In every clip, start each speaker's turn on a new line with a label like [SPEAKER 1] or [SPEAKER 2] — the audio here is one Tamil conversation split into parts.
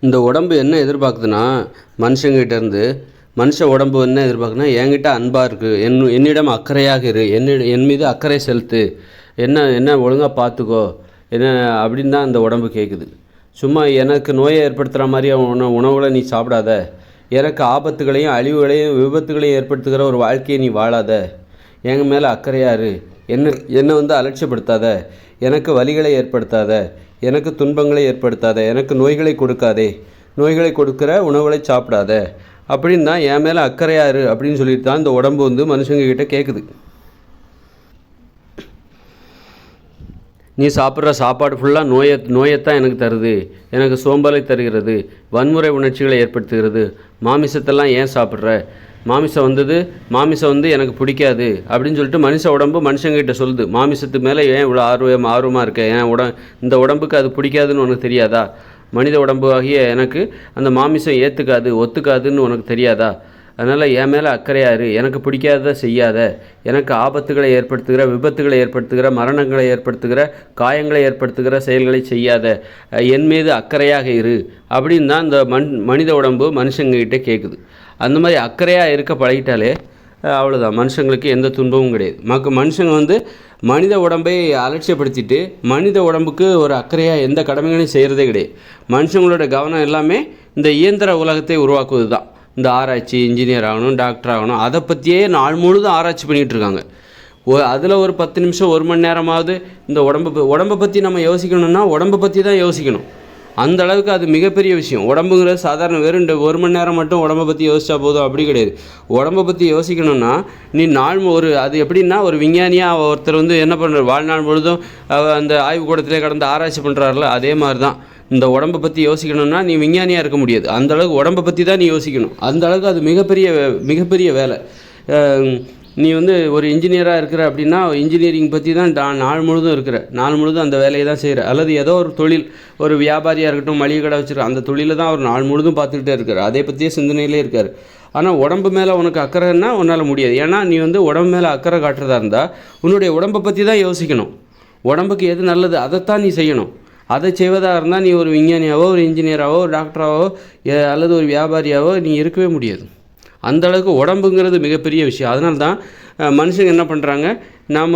[SPEAKER 1] இந்த உடம்பு என்ன எதிர்பார்க்குதுன்னா மனுஷங்கிட்ட இருந்து மனுஷ உடம்பு என்ன எதிர்பார்க்குனா என்கிட்ட அன்பாக இருக்குது என் என்னிடம் அக்கறையாக இரு என்ன என் மீது அக்கறை செலுத்து என்ன என்ன ஒழுங்காக பார்த்துக்கோ என்ன அப்படின்னு தான் அந்த உடம்பு கேட்குது சும்மா எனக்கு நோயை ஏற்படுத்துகிற மாதிரி உண உணவுகளை நீ சாப்பிடாத. எனக்கு ஆபத்துகளையும் அழிவுகளையும் விபத்துகளையும் ஏற்படுத்துகிற ஒரு வாழ்க்கையை நீ வாழாத. எங்கள் மேலே அக்கறையாக இரு. என்ன என்னை வந்து அலட்சியப்படுத்தாத. எனக்கு வலிகளை ஏற்படுத்தாத எனக்கு துன்பங்களை ஏற்படுத்தாத எனக்கு நோய்களை கொடுக்காதே நோய்களை கொடுக்குற உணவுகளை சாப்பிடாத. அப்படின்னு தான் என் மேலே அக்கறையாக இரு அப்படின்னு சொல்லிட்டு தான் இந்த உடம்பு வந்து மனுஷங்கக்கிட்ட கேட்குது நீ சாப்பிட்ற சாப்பாடு ஃபுல்லாக நோயை நோயைத்தான் எனக்கு தருது. எனக்கு சோம்பலை தருகிறது. வன்முறை உணர்ச்சிகளை ஏற்படுத்துகிறது. மாமிசத்தெல்லாம் ஏன் சாப்பிட்ற? மாமிசம் வந்தது மாமிசம் வந்து எனக்கு பிடிக்காது அப்படின்னு சொல்லிட்டு மனுஷ உடம்பு மனுஷங்கிட்ட சொல்லுது. மாமிசத்து மேலே ஏன் இவ்வளோ ஆர்வம் ஆர்வமாக இருக்க? ஏன் உட இந்த உடம்புக்கு அது பிடிக்காதுன்னு உனக்கு தெரியாதா? மனித உடம்பு ஆகிய எனக்கு அந்த மாமிசம் ஏற்றுக்காது ஒத்துக்காதுன்னு உனக்கு தெரியாதா? அதனால் என் மேலே அக்கறையாக இரு எனக்கு பிடிக்காததை செய்யாத. எனக்கு ஆபத்துகளை ஏற்படுத்துகிற விபத்துகளை ஏற்படுத்துகிற மரணங்களை ஏற்படுத்துகிற காயங்களை ஏற்படுத்துகிற செயல்களை செய்யாத. என் மீது அக்கறையாக இரு அப்படின்னு தான் இந்த மண் மனித உடம்பு மனுஷங்ககிட்ட கேட்குது அந்த மாதிரி அக்கறையாக இருக்க பழகிட்டாலே அவ்வளோதான் மனுஷங்களுக்கு எந்த துன்பமும் கிடையாது. மக்க மனுஷங்க வந்து மனித உடம்பை அலட்சியப்படுத்திட்டு மனித உடம்புக்கு ஒரு அக்கறையாக எந்த கடமைகளையும் செய்கிறதே கிடையாது. மனுஷங்களோட கவனம் எல்லாமே இந்த இயந்திர உலகத்தை உருவாக்குவது தான் இந்த ஆராய்ச்சி இன்ஜினியர் ஆகணும் டாக்டர் ஆகணும் அதை பற்றியே நாள் முழுதும் ஆராய்ச்சி பண்ணிகிட்டு இருக்காங்க. ஒ அதில் ஒரு பத்து நிமிஷம் ஒரு மணி நேரமாவது இந்த உடம்பு உடம்பை பற்றி நம்ம யோசிக்கணும்னா உடம்பை பற்றி தான் யோசிக்கணும். அந்த அளவுக்கு அது மிகப்பெரிய விஷயம். உடம்புங்கிறது சாதாரண வெறும் இந்த ஒரு மணி நேரம் மட்டும் உடம்பை பற்றி யோசிச்சா போதும் அப்படி கிடையாது. உடம்பை பற்றி யோசிக்கணும்னா நீ நாள் ஒரு அது எப்படின்னா ஒரு விஞ்ஞானியாக ஒருத்தர் வந்து என்ன பண்ணுறார் வாழ்நாள் முழுதும் அந்த ஆய்வுக்கூடத்திலே கடந்து ஆராய்ச்சி பண்ணுறாருல அதே மாதிரி தான் இந்த உடம்பை பற்றி யோசிக்கணும்னா நீ விஞ்ஞானியாக இருக்க முடியாது. அந்த அளவுக்கு உடம்பை பற்றி தான் நீ யோசிக்கணும். அந்தளவுக்கு அது மிகப்பெரிய வே- மிகப்பெரிய வேலை. நீ வந்து ஒரு இன்ஜினியராக இருக்கிற அப்படின்னா இன்ஜினியரிங் பற்றி தான் டா- நாள் முழுதும் இருக்கிற நாள் முழுதும் அந்த வேலையை தான் செய்கிற அல்லது ஏதோ ஒரு தொழில் ஒரு வியாபாரியாக இருக்கட்டும் மளிகை கடை வச்சுருக்க அந்த தொழிலை தான் அவர் நாள் முழுதும் பார்த்துக்கிட்டே இருக்கார். அதை பற்றியே சிந்தனையிலே இருக்கார். ஆனால் உடம்பு மேலே உனக்கு அக்கறைன்னா உன்னால் முடியாது. ஏன்னா நீ வந்து உடம்பு மேலே அக்கறை காட்டுறதா இருந்தால் உன்னுடைய உடம்பை பற்றி தான் யோசிக்கணும். உடம்புக்கு எது நல்லது அதைத்தான் நீ செய்யணும். அதை செய்வதாக இருந்தால் நீ ஒரு விஞ்ஞானியாவோ ஒரு இன்ஜினியராகவோ ஒரு டாக்டராகவோ அல்லது ஒரு வியாபாரியாவோ நீ இருக்கவே முடியாது. அந்தளவுக்கு உடம்புங்கிறது மிகப்பெரிய விஷயம். அதனால தான் மனுஷங்க என்ன பண்ணுறாங்க நாம்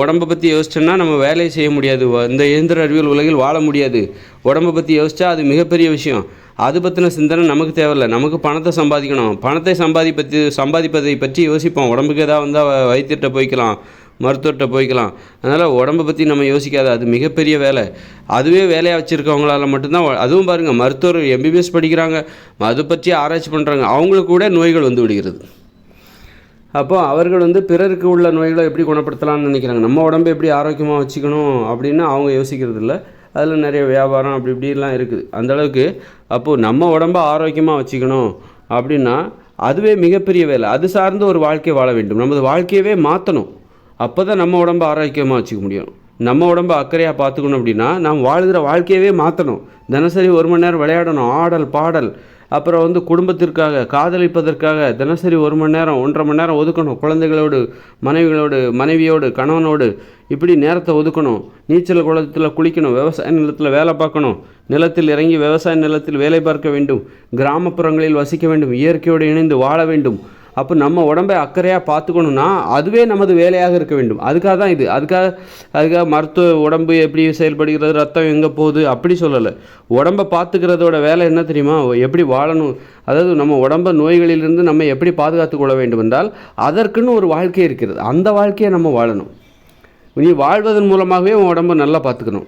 [SPEAKER 1] உடம்பை பற்றி யோசிச்சோன்னா நம்ம வேலையை செய்ய முடியாது. இந்த இயந்திர அறிவியல் உலகில் வாழ முடியாது. உடம்பை பற்றி யோசித்தா அது மிகப்பெரிய விஷயம். அது பற்றின சிந்தனை நமக்கு தேவையில்லை. நமக்கு பணத்தை சம்பாதிக்கணும். பணத்தை சம்பாதிப்பது சம்பாதிப்பதை பற்றி யோசிப்போம். உடம்புக்கு எதாவது வந்தால் வைத்திட்ட போய்க்கலாம். மருத்துவர்கிட்ட போய்க்கலாம். அதனால் உடம்பை பற்றி நம்ம யோசிக்காத அது மிகப்பெரிய வேலை. அதுவே வேலையாக வச்சுருக்கவங்களால மட்டும்தான் அதுவும் பாருங்கள் மருத்துவர் எம்பிபிஎஸ் படிக்கிறாங்க அது பற்றி ஆராய்ச்சி பண்ணுறாங்க அவங்களுக்கு கூட நோய்கள் வந்து விடுகிறது. அப்போ அவர்கள் வந்து பிறருக்கு உள்ள நோய்களை எப்படி குணப்படுத்தலாம்னு நினைக்கிறாங்க. நம்ம உடம்பை எப்படி ஆரோக்கியமாக வச்சுக்கணும் அப்படின்னு அவங்க யோசிக்கிறது இல்லை. அதில் நிறைய வியாபாரம் அப்படி இப்படிலாம் இருக்குது. அந்த அளவுக்கு அப்போது நம்ம உடம்பை ஆரோக்கியமாக வச்சுக்கணும் அப்படின்னா அதுவே மிகப்பெரிய வேலை. அது சார்ந்து ஒரு வாழ்க்கை வாழ வேண்டும். நமது வாழ்க்கையவே மாற்றணும் அப்போ தான் நம்ம உடம்பை ஆரோக்கியமாக வச்சுக்க முடியும். நம்ம உடம்பை அக்கறையாக பார்த்துக்கணும் அப்படின்னா நாம் வாழ்கிற வாழ்க்கையவே மாற்றணும் தினசரி ஒரு மணி நேரம் விளையாடணும். ஆடல் பாடல். அப்புறம் வந்து குடும்பத்திற்காக காதலிப்பதற்காக தினசரி ஒரு மணி நேரம் ஒன்றரை மணி நேரம் ஒதுக்கணும். குழந்தைகளோடு மனைவிகளோடு மனைவியோடு கணவனோடு இப்படி நேரத்தை ஒதுக்கணும். நீச்சல் குளத்தில் குளிக்கணும். விவசாய நிலத்தில் வேலை பார்க்கணும். நிலத்தில் இறங்கி விவசாய நிலத்தில் வேலை பார்க்க வேண்டும். கிராமப்புறங்களில் வசிக்க வேண்டும். இயற்கையோடு இணைந்து வாழ வேண்டும். அப்போ நம்ம உடம்பை அக்கறையாக பார்த்துக்கணுன்னா அதுவே நமது வேலையாக இருக்க வேண்டும். அதுக்காக தான் இது. அதுக்காக அதுக்காக மருத்துவ உடம்பு எப்படி செயல்படுகிறது ரத்தம் எங்கே போகுது அப்படி சொல்லலை. உடம்பை பார்த்துக்கிறதோட வேலை என்ன தெரியுமா? எப்படி வாழணும்? அதாவது நம்ம உடம்ப நோய்களிலிருந்து நம்ம எப்படி பாதுகாத்து கொள்ள வேண்டும் என்றால் அதற்குன்னு ஒரு வாழ்க்கை இருக்கிறது. அந்த வாழ்க்கையை நம்ம வாழணும். நீ வாழ்வதன் மூலமாகவே உன் உடம்பை நல்லா பார்த்துக்கணும்.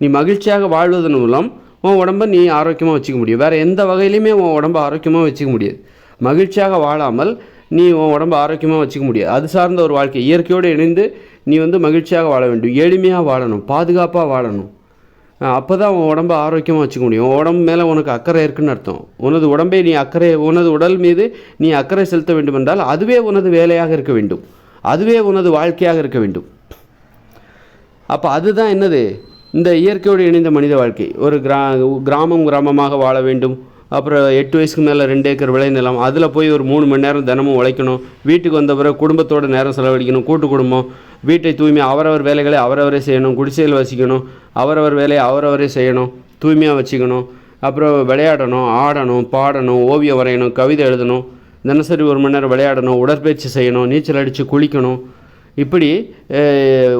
[SPEAKER 1] நீ மகிழ்ச்சியாக வாழ்வதன் மூலம் உன் உடம்பை நீ ஆரோக்கியமாக வச்சுக்க முடியும். வேறு எந்த வகையிலையுமே உன் உடம்பை ஆரோக்கியமாக வச்சுக்க முடியாது. மகிழ்ச்சியாக வாழாமல் நீ உன் உடம்பு ஆரோக்கியமாக வச்சுக்க முடியாது. அது சார்ந்த ஒரு வாழ்க்கை. இயற்கையோடு இணைந்து நீ வந்து மகிழ்ச்சியாக வாழ வேண்டும். எளிமையாக வாழணும். பாதுகாப்பாக வாழணும். அப்போ தான் உன் உடம்பை ஆரோக்கியமாக வச்சுக்க முடியும். உன் உடம்பு மேலே உனக்கு அக்கறை இருக்குன்னு அர்த்தம். உனது உடம்பை நீ அக்கறை உனது உடல் மீது நீ அக்கறை செலுத்த வேண்டும் என்றால் அதுவே உனது வேலையாக இருக்க வேண்டும். அதுவே உனது வாழ்க்கையாக இருக்க வேண்டும். அப்போ அதுதான் என்னது? இந்த இயற்கையோடு இணைந்த மனித வாழ்க்கை. ஒரு கிரா கிராமம் கிராமமாக வாழ வேண்டும். அப்புறம் எட்டு வயசுக்கு மேலே ரெண்டு ஏக்கர் விளைநிலம் அதில் போய் ஒரு மூணு மணி நேரம் தினமும் உழைக்கணும். வீட்டுக்கு வந்த பிறகு குடும்பத்தோட நேரம் செலவழிக்கணும். கூட்டு குடும்பம். வீட்டை தூய்மை அவரவர் வேலைகளை அவரவரே செய்யணும். குடிசையில் வசிக்கணும். அவரவர் வேலையை அவரவரே செய்யணும். தூய்மையாக வச்சுக்கணும். அப்புறம் விளையாடணும் ஆடணும் பாடணும் ஓவியம் வரையணும் கவிதை எழுதணும். தினசரி ஒரு மணி நேரம் விளையாடணும் உடற்பயிற்சி செய்யணும் நீச்சல் அடித்து குளிக்கணும். இப்படி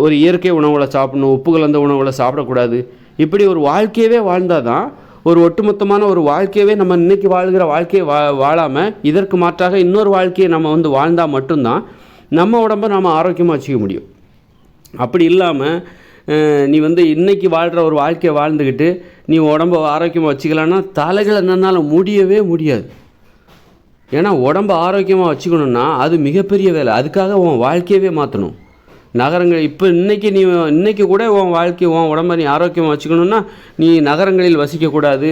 [SPEAKER 1] ஒரு இயற்கை உணவுகளை சாப்பிடணும் உப்பு கலந்த உணவுகளை சாப்பிடக்கூடாது. இப்படி ஒரு வாழ்க்கையவே வாழ்ந்தால் தான் ஒரு ஒட்டுமொத்தமான ஒரு வாழ்க்கையவே நம்ம இன்னைக்கு வாழ்கிற வாழ்க்கையை வா வாழாமல் இதற்கு மாற்றாக இன்னொரு வாழ்க்கையை நம்ம வந்து வாழ்ந்தால் மட்டும்தான் நம்ம உடம்பை நம்ம ஆரோக்கியமாக வச்சுக்க முடியும். அப்படி இல்லாமல் நீ வந்து இன்னைக்கு வாழ்கிற ஒரு வாழ்க்கையை வாழ்ந்துக்கிட்டு நீ உடம்ப ஆரோக்கியமாக வச்சுக்கலான்னா தலைகளை என்னால முடியவே முடியாது. ஏன்னா உடம்ப ஆரோக்கியமாக வச்சுக்கணுன்னா அது மிகப்பெரிய வேலை. அதுக்காக உன் வாழ்க்கையவே மாற்றணும் நகரங்கள் இப்போ இன்றைக்கி நீ இன்றைக்கி கூட உன் வாழ்க்கை உன் உடம்ப நீ ஆரோக்கியமாக வச்சுக்கணுன்னா நீ நகரங்களில் வசிக்கக்கூடாது.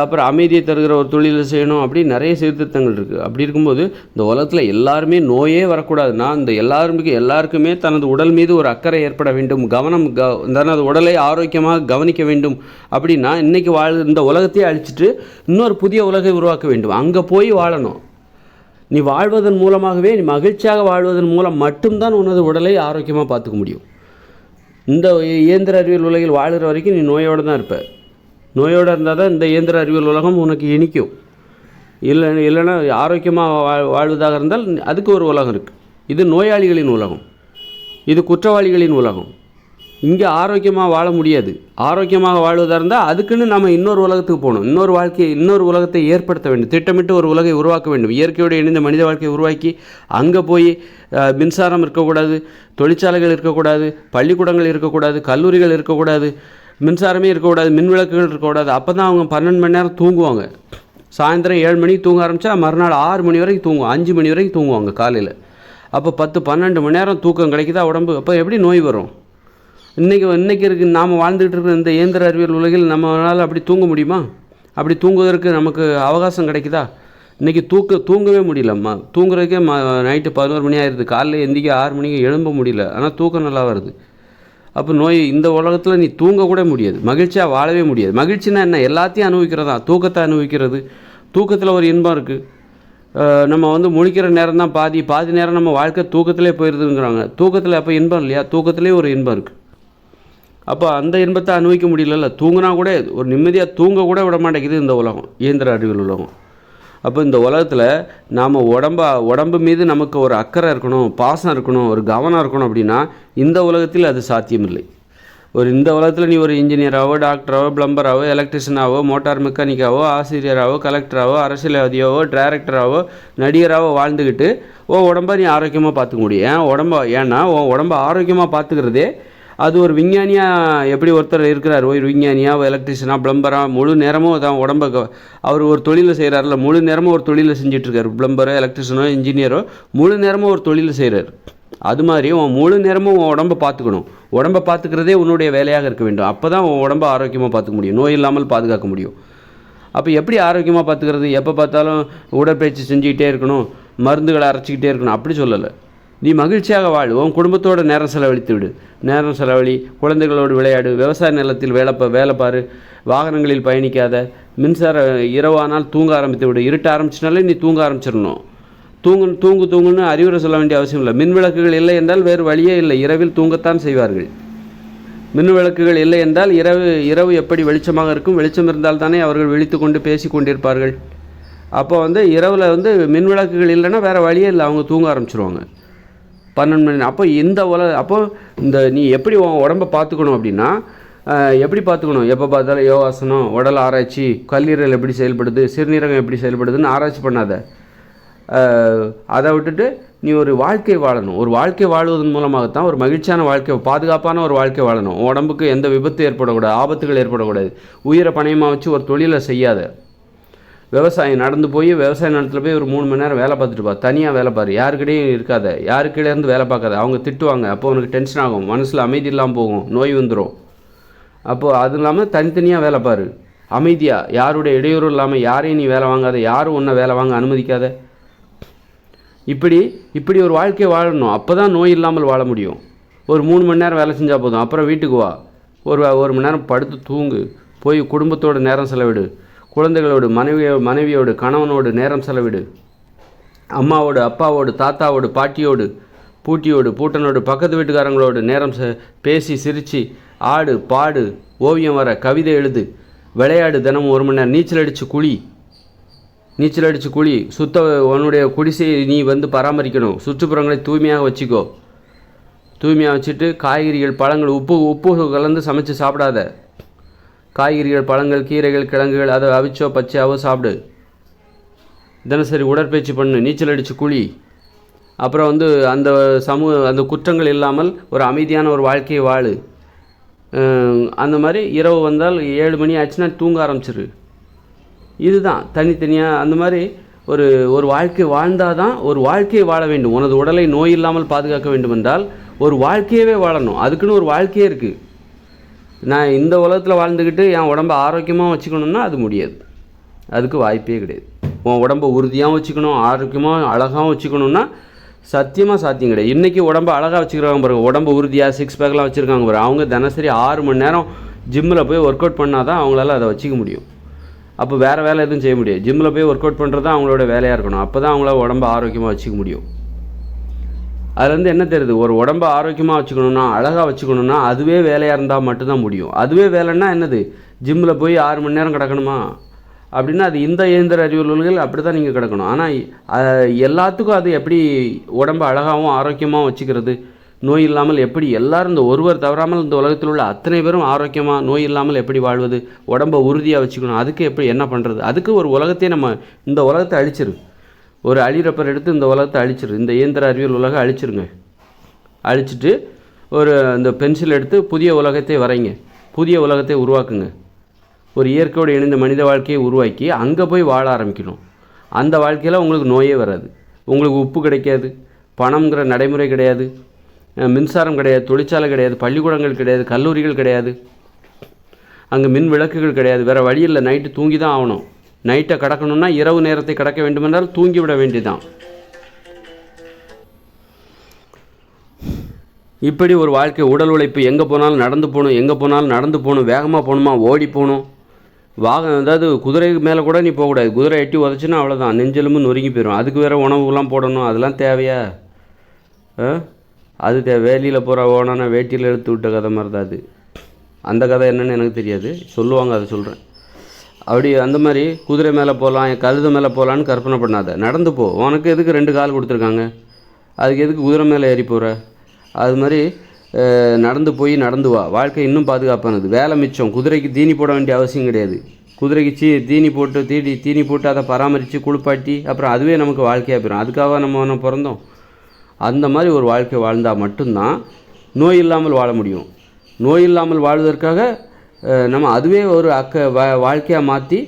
[SPEAKER 1] அப்புறம் அமைதியை தருகிற ஒரு தொழிலை செய்யணும் அப்படி நிறைய சீர்திருத்தங்கள் இருக்குது அப்படி இருக்கும்போது இந்த உலகத்தில் எல்லாருமே நோயே வரக்கூடாதுன்னா இந்த எல்லாருமே எல்லாருக்குமே தனது உடல் மீது ஒரு அக்கறை ஏற்பட வேண்டும். கவனம் க தனது உடலை ஆரோக்கியமாக கவனிக்க வேண்டும். அப்படின்னா இன்றைக்கி வாழ் இந்த உலகத்தையே அழிச்சிட்டு இன்னொரு புதிய உலகை உருவாக்க வேண்டும். அங்கே போய் வாழணும். நீ வாழ்வதன் மூலமாகவே நீ மகிழ்ச்சியாக வாழ்வதன் மூலம் மட்டும்தான் உனது உடலை ஆரோக்கியமாக பார்த்துக்க முடியும். இந்த இயந்திர அறிவியல் உலகில் வாழ்கிற வரைக்கும் நீ நோயோடு தான் இருப்ப. நோயோடு இருந்தால் தான் இந்த இயந்திர அறிவியல் உலகம் உனக்கு இனிக்கும். இல்லை இல்லைன்னா ஆரோக்கியமாக வா வாழ்வதாக இருந்தால் அதுக்கு ஒரு உலகம் இருக்குது இது நோயாளிகளின் உலகம். இது குற்றவாளிகளின் உலகம். இங்கே ஆரோக்கியமாக வாழ முடியாது. ஆரோக்கியமாக வாழ்வதாக இருந்தால் அதுக்குன்னு நம்ம இன்னொரு உலகத்துக்கு போகணும். இன்னொரு வாழ்க்கையை இன்னொரு உலகத்தை ஏற்படுத்த வேண்டும். திட்டமிட்டு ஒரு உலகை உருவாக்க வேண்டும். இயற்கையோடு இணைந்த மனித வாழ்க்கையை உருவாக்கி அங்கே போய் மின்சாரம் இருக்கக்கூடாது தொழிற்சாலைகள் இருக்கக்கூடாது பள்ளிக்கூடங்கள் இருக்கக்கூடாது கல்லூரிகள் இருக்கக்கூடாது மின்சாரமே இருக்கக்கூடாது மின் விளக்குகள் இருக்கக்கூடாது. அப்போ தான் அவங்க பன்னெண்டு மணி நேரம் தூங்குவாங்க. சாயந்தரம் ஏழு மணிக்கு தூங்க ஆரம்பித்தா மறுநாள் ஆறு மணி வரைக்கும் தூங்குவோம் அஞ்சு மணி வரைக்கும் தூங்குவாங்க காலையில். அப்போ பத்து பன்னெண்டு மணி நேரம் தூக்கம் கிடைக்குதா உடம்பு? அப்போ எப்படி நோய் வரும்? இன்றைக்கி இன்றைக்கி இருக்கு நாம் வாழ்ந்துகிட்டு இருக்கிற இந்த இயந்திர அறிவியல் உலகில் நம்மளால் அப்படி தூங்க முடியுமா? அப்படி தூங்குவதற்கு நமக்கு அவகாசம் கிடைக்குதா? இன்றைக்கி தூக்க தூங்கவே முடியலம்மா தூங்குறதுக்கே ம நைட்டு பதினோரு மணி ஆயிடுது காலையில் எந்திக்க ஆறு மணிக்கு எழும்ப முடியல. ஆனால் தூக்கம் நல்லா வருது. அப்போ நோய் இந்த உலகத்தில் நீ தூங்கக்கூட முடியாது. மகிழ்ச்சியாக வாழவே முடியாது. மகிழ்ச்சினா என்ன? எல்லாத்தையும் அனுபவிக்கிறதா? தூக்கத்தை அனுபவிக்கிறது. தூக்கத்தில் ஒரு இன்பம் இருக்குது நம்ம வந்து முழிக்கிற நேரம் தான் பாதி. பாதி நேரம் நம்ம வாழ்க்கை தூக்கத்திலே போயிடுதுங்கிறாங்க தூக்கத்தில் அப்போ இன்பம் இல்லையா? தூக்கத்திலே ஒரு இன்பம் இருக்குது அப்போ அந்த இன்பத்தை அனுபவிக்க முடியலல்ல. தூங்கினா கூட ஒரு நிம்மதியாக தூங்க கூட விட மாட்டேங்குது இந்த உலகம் இயந்திர அறிவியல் உலகம். அப்போ இந்த உலகத்தில் நாம் உடம்ப உடம்பு மீது நமக்கு ஒரு அக்கறை இருக்கணும் பாசம் இருக்கணும் ஒரு கவனம் இருக்கணும் அப்படின்னா இந்த உலகத்தில் அது சாத்தியமில்லை. ஒரு இந்த உலகத்தில் நீ ஒரு இன்ஜினியராகவோ டாக்டராகவோ பிளம்பராகவோ எலக்ட்ரிஷியனாகவோ மோட்டார் மெக்கானிக்காவோ ஆசிரியராகவோ கலெக்டராகவோ அரசியல்வாதியாவோ டைரக்டராகவோ நடிகராகவோ வாழ்ந்துக்கிட்டு உன் உடம்ப நீ ஆரோக்கியமாக பார்த்துக்க முடியும். ஏன் உடம்ப ஏன்னா உன் உடம்ப ஆரோக்கியமாக பார்த்துக்கிறதே அது ஒரு விஞ்ஞானியாக எப்படி ஒருத்தர் இருக்கிறார்? ஒரு விஞ்ஞானியாக எலக்ட்ரிஷியனாக பிளம்பராக முழு நேரமும் தான் உடம்ப அவர் ஒரு தொழிலை செய்கிறாருல முழு நேரமும் ஒரு தொழிலை செஞ்சிட்ருக்காரு. பிளம்பரோ எலக்ட்ரிஷியனோ இன்ஜினியரோ முழு நேரமும் ஒரு தொழிலை செய்கிறார் அது மாதிரி உன் முழு நேரமும் உன் உடம்பை பார்த்துக்கணும். உடம்பை பார்த்துக்கிறதே உன்னுடைய வேலையாக இருக்க வேண்டும். அப்போ தான் உன் உடம்பை ஆரோக்கியமாக பார்த்துக்க முடியும். நோய் இல்லாமல் பாதுகாக்க முடியும். அப்போ எப்படி ஆரோக்கியமாக பார்த்துக்கிறது? எப்போ பார்த்தாலும் உடற்பயிற்சி செஞ்சுக்கிட்டே இருக்கணும். மருந்துகளை அரைச்சிக்கிட்டே இருக்கணும். அப்படி சொல்லலை. நீ மகிழ்ச்சியாக வாழ் உன் குடும்பத்தோட நேரம் செலவழித்து விடு. நேரம் செலவழி குழந்தைகளோடு விளையாடு விவசாய நிலத்தில் வேலை வேலை பாரு வாகனங்களில் பயணிக்காத மின்சார இரவானால் தூங்க ஆரம்பித்து விடு. இருட்ட ஆரம்பிச்சினாலே நீ தூங்க ஆரம்பிச்சிடணும். தூங்கு தூங்கு தூங்குன்னு அறிவுரை சொல்ல வேண்டிய அவசியம் இல்லை. மின் விளக்குகள் இல்லை என்றால் வேறு வழியே இல்லை. இரவில் தூங்கத்தான் செய்வார்கள். மின் விளக்குகள் இல்லை என்றால் இரவு இரவு எப்படி வெளிச்சமாக இருக்கும்? வெளிச்சம் இருந்தால் தானே அவர்கள் விழித்து கொண்டு பேசி கொண்டிருப்பார்கள். அப்போ வந்து இரவில் வந்து மின் விளக்குகள் இல்லைன்னா வேறு வழியே இல்லை. அவங்க தூங்க ஆரம்பிச்சிருவாங்க. பன்னெண்டு மணி அப்போ இந்த உல அப்போ இந்த நீ எப்படி உன் உடம்பை பார்த்துக்கணும் அப்படின்னா எப்படி பார்த்துக்கணும்? எப்போ பார்த்தாலும் யோகாசனம் உடல் ஆராய்ச்சி கல்லீரல் எப்படி செயல்படுது சிறுநீரகம் எப்படி செயல்படுதுன்னு ஆராய்ச்சி பண்ணாத. அதை விட்டுட்டு நீ ஒரு வாழ்க்கை வாழணும். ஒரு வாழ்க்கை வாழ்வதன் மூலமாகத்தான் ஒரு மகிழ்ச்சியான வாழ்க்கை பாதுகாப்பான ஒரு வாழ்க்கை வாழணும். உடம்புக்கு எந்த விபத்து ஏற்படக்கூடாது ஆபத்துகள் ஏற்படக்கூடாது. உயிரை பணயமாக வச்சு ஒரு தொழிலை செய்யாத. விவசாயம் நடந்து போய் விவசாய நிலத்தில் போய் ஒரு மூணு மணி நேரம் வேலை பார்த்துட்டு பா தனியாக வேலை பாரு. யாருக்கிட்டையும் இருக்காத. யாருக்கிட்டேருந்து வேலை பார்க்காத. அவங்க திட்டுவாங்க. அப்போ உனக்கு டென்ஷன் ஆகும். மனசில் அமைதி இல்லாமல் போகும். நோய் வந்துடும் அப்போது அது இல்லாமல் தனித்தனியாக வேலை பாரு. அமைதியாக யாருடைய இடையூறும் இல்லாமல் யாரையும் நீ வேலை வாங்காத. யாரும் உன்னை வேலை வாங்க அனுமதிக்காத. இப்படி இப்படி ஒரு வாழ்க்கையை வாழணும். அப்போ தான் நோய் இல்லாமல் வாழ முடியும். ஒரு மூணு மணி நேரம் வேலை செஞ்சால் போதும். அப்புறம் வீட்டுக்கு வா. ஒரு ஒரு மணி நேரம் படுத்து தூங்கு. போய் குடும்பத்தோட நேரம் செலவிடு. குழந்தைகளோடு மனைவியோ மனைவியோடு கணவனோடு நேரம் செலவிடு. அம்மாவோடு அப்பாவோடு தாத்தாவோடு பாட்டியோடு பூட்டியோடு பூட்டனோடு பக்கத்து வீட்டுக்காரங்களோடு நேரம் செ பேசி சிரித்து ஆடு பாடு ஓவியம் வர கவிதை எழுது விளையாடு தினமும் ஒரு மணி நேரம் நீச்சல் அடித்து குழி. நீச்சல் அடித்து குழி சுத்த உன்னுடைய குடிசையை நீ வந்து பராமரிக்கணும். சுற்றுப்புறங்களை தூய்மையாக வச்சுக்கோ. தூய்மையாக வச்சுட்டு காய்கறிகள் பழங்கள் உப்பு உப்பு கலந்து சமைச்சு சாப்பிடாத. காய்கறிகள் பழங்கள் கீரைகள் கிழங்குகள் அதை அவிச்சோ பச்சையாவோ சாப்பிடு. தினசரி உடற்பயிற்சி பண்ணு நீச்சல் அடித்து குழி அப்புறம் வந்து அந்த சமூக அந்த குற்றங்கள் இல்லாமல் ஒரு அமைதியான ஒரு வாழ்க்கையை வாழு. அந்த மாதிரி இரவு வந்தால் ஏழு மணி ஆச்சுன்னா தூங்க ஆரம்பிச்சிரு. இதுதான் தனித்தனியாக அந்த மாதிரி ஒரு ஒரு வாழ்க்கை வாழ்ந்தால் தான் ஒரு வாழ்க்கையை வாழ வேண்டும். உனது உடலை நோய் இல்லாமல் பாதுகாக்க வேண்டும் என்றால் ஒரு வாழ்க்கையவே வாழணும். அதுக்குன்னு ஒரு வாழ்க்கையே இருக்குது நான் இந்த உலகத்தில் வாழ்ந்துக்கிட்டு என் உடம்பை ஆரோக்கியமாக வச்சுக்கணுன்னா அது முடியாது. அதுக்கு வாய்ப்பே கிடையாது. உன் உடம்பை உறுதியாகவும் வச்சுக்கணும் ஆரோக்கியமாக அழகாகவும் வச்சுக்கணுன்னா சத்தியமாக சாத்தியம் கிடையாது. இன்றைக்கி உடம்பு அழகாக வச்சுக்கிறாங்க பாருங்க உடம்பு உறுதியாக சிக்ஸ் பேக்லாம் வச்சுருக்காங்க பாருங்க. அவங்க தினசரி ஆறு மணி நேரம் ஜிம்மில் போய் ஒர்க் அவுட் பண்ணால் தான் அவங்களால அதை வச்சுக்க முடியும். அப்போ வேறு வேலை எதுவும் செய்ய முடியாது. ஜிம்மில் போய் ஒர்க் அவுட் பண்ணுறது தான் அவங்களோட வேலையாக இருக்கணும். அப்போ தான் அவங்களால உடம்பு ஆரோக்கியமாக வச்சுக்க முடியும். அதுலேருந்து என்ன தெரியுது? ஒரு உடம்பை ஆரோக்கியமாக வச்சுக்கணுன்னா அழகாக வச்சுக்கணுன்னா அதுவே வேலையாக இருந்தால் மட்டும்தான் முடியும். அதுவே வேலைன்னா என்னது? ஜிம்மில் போய் ஆறு மணி நேரம் கிடக்கணுமா? அப்படின்னா அது இந்த இயந்திர அறிவுறுகள் அப்படி தான் நீங்கள் கிடக்கணும் ஆனால் எல்லாத்துக்கும் அது எப்படி உடம்பை அழகாகவும் ஆரோக்கியமாகவும் வச்சுக்கிறது? நோய் இல்லாமல் எப்படி? எல்லாரும் இந்த ஒருவர் தவறாமல் இந்த உலகத்தில் உள்ள அத்தனை பேரும் ஆரோக்கியமாக நோய் இல்லாமல் எப்படி வாழ்வது? உடம்பை உறுதியாக வச்சுக்கணும். அதுக்கு எப்படி என்ன பண்ணுறது அதுக்கு ஒரு உலகத்தையே நம்ம இந்த உலகத்தை அழிச்சிரு. ஒரு அழிரப்பர் எடுத்து இந்த உலகத்தை அழிச்சிரு. இந்த இயந்திர அறிவியல் உலகம் அழிச்சிருங்க. அழிச்சிட்டு ஒரு இந்த பென்சில் எடுத்து புதிய உலகத்தை வரைங்க. புதிய உலகத்தை உருவாக்குங்க. ஒரு இயற்கையோடு இணைந்த மனித வாழ்க்கையை உருவாக்கி அங்கே போய் வாழ ஆரம்பிக்கணும். அந்த வாழ்க்கையில் உங்களுக்கு நோயே வராது. உங்களுக்கு உப்பு கிடைக்காது. பணம்ங்கிற நடைமுறை கிடையாது. மின்சாரம் கிடையாது. தொழிற்சாலை கிடையாது. பள்ளிக்கூடங்கள் கிடையாது. கல்லூரிகள் கிடையாது. அங்கே மின் விளக்குகள் கிடையாது. வேறு வழி இல்லை. நைட்டு தூங்கி தான் ஆகணும். நைட்டை கடக்கணும்னா இரவு நேரத்தை கடக்க வேண்டுமென்றால் தூங்கி விட இப்படி ஒரு வாழ்க்கை உடல் உழைப்பு எங்கே போனாலும் நடந்து போகணும் எங்கே போனாலும் நடந்து போகணும் வேகமாக போகணுமா ஓடி போகணும். வாகனம் அதாவது குதிரைக்கு மேலே கூட நீ போகக்கூடாது. குதிரை எட்டி உதச்சுன்னா அவ்வளோதான் நெஞ்செலும்பு நொறுங்கி போயிடும் அதுக்கு வேறு உணவுலாம் போடணும். அதெல்லாம் தேவையா? ஆ? அது தே வேலியில் போகிற ஓனான வேட்டியில் எடுத்து விட்ட கதை மாதிரி தான் அது. அந்த கதை என்னென்னு எனக்கு தெரியாது. சொல்லுவாங்க அதை சொல்கிறேன் அப்படி அந்த மாதிரி குதிரை மேலே போகலாம் என் கழுதை மேலே போகலான்னு கற்பனை பண்ணாத. நடந்து போ. உனக்கு எதுக்கு ரெண்டு கால் கொடுத்துருக்காங்க? அதுக்கு எதுக்கு குதிரை மேலே ஏறி போகிற அது மாதிரி நடந்து போய் நடந்து வா. வாழ்க்கை இன்னும் பாதுகாப்பானது. வேலை மிச்சம். குதிரைக்கு தீனி போட வேண்டிய அவசியம் கிடையாது. குதிரைக்கு சீ தீனி போட்டு தீடி தீனி போட்டு அதை பராமரித்து குளிப்பாட்டி அப்புறம் அதுவே நமக்கு வாழ்க்கையாக போயிடும் அதுக்காக நம்ம ஒன்று பிறந்தோம். அந்த மாதிரி ஒரு வாழ்க்கை வாழ்ந்தால் மட்டும்தான் நோய் இல்லாமல் வாழ முடியும். நோய் இல்லாமல் வாழ்வதற்காக நம்ம அதுவே ஒரு அக்க வா வாழ்க்கையாக மாற்றி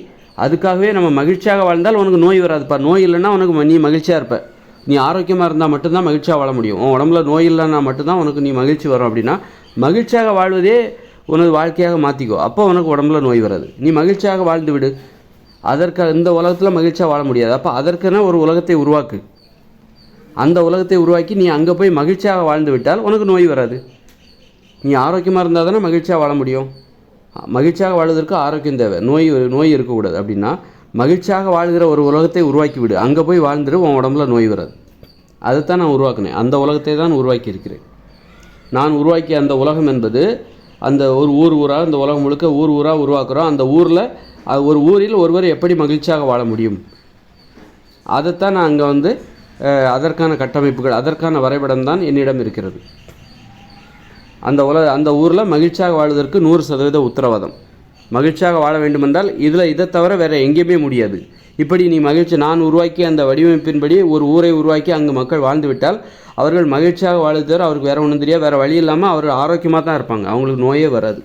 [SPEAKER 1] அதுக்காகவே நம்ம மகிழ்ச்சியாக வாழ்ந்தால் உனக்கு நோய் வராதுப்பா நோய் இல்லைன்னா உனக்கு நீ மகிழ்ச்சியாக இருப்ப. நீ ஆரோக்கியமாக இருந்தால் மட்டும்தான் மகிழ்ச்சியாக வாழ முடியும். உன் உடம்புல நோய் இல்லைன்னா மட்டும்தான் உனக்கு நீ மகிழ்ச்சி வரும் அப்படின்னா மகிழ்ச்சியாக வாழ்வதே உனது வாழ்க்கையாக மாற்றிக்கோ அப்போ உனக்கு உடம்புல நோய் வராது. நீ மகிழ்ச்சியாக வாழ்ந்து விடு. அதற்காக இந்த உலகத்தில் மகிழ்ச்சியாக வாழ முடியாது. அப்போ அதற்கென ஒரு உலகத்தை உருவாக்கு. அந்த உலகத்தை உருவாக்கி நீ அங்கே போய் மகிழ்ச்சியாக வாழ்ந்து விட்டால் உனக்கு நோய் வராது. நீ ஆரோக்கியமாக இருந்தால் தானே மகிழ்ச்சியாக வாழ முடியும். மகிழ்ச்சியாக வாழ்வதற்கு ஆரோக்கியம் தேவை. நோய் நோய் இருக்கக்கூடாது. அப்படின்னா மகிழ்ச்சியாக வாழ்கிற ஒரு உலகத்தை உருவாக்கி விடு. அங்கே போய் வாழ்ந்துட்டு உன் உடம்புல நோய் வராது. அதைத்தான் நான் உருவாக்கினேன். அந்த உலகத்தை தான் உருவாக்கி இருக்கிறேன். நான் உருவாக்கிய அந்த உலகம் என்பது அந்த ஒரு ஊர் ஊராக இந்த உலகம் முழுக்க ஊர் ஊராக உருவாக்குறோம். அந்த ஊரில் ஒரு ஊரில் ஒருவர் எப்படி மகிழ்ச்சியாக வாழ முடியும்? அதைத்தான் நான் அங்கே வந்து அதற்கான கட்டமைப்புகள் அதற்கான வரைபடம் தான் என்னிடம் இருக்கிறது. அந்த உல அந்த ஊரில் மகிழ்ச்சியாக வாழ்வதற்கு நூறு சதவீத உத்தரவாதம். மகிழ்ச்சியாக வாழ வேண்டுமென்றால் இதில் இதை தவிர வேறு எங்கேயுமே முடியாது. இப்படி நீ மகிழ்ச்சி நான் உருவாக்கிய அந்த வடிவமைப்பின்படி ஒரு ஊரை உருவாக்கி அங்கு மக்கள் வாழ்ந்து விட்டால் அவர்கள் மகிழ்ச்சியாக வாழ்ந்து தவிர அவருக்கு வேறு ஒன்றும் தெரியாது வேறு வழி இல்லாமல் அவர் ஆரோக்கியமாக தான் இருப்பாங்க. அவங்களுக்கு நோயே வராது.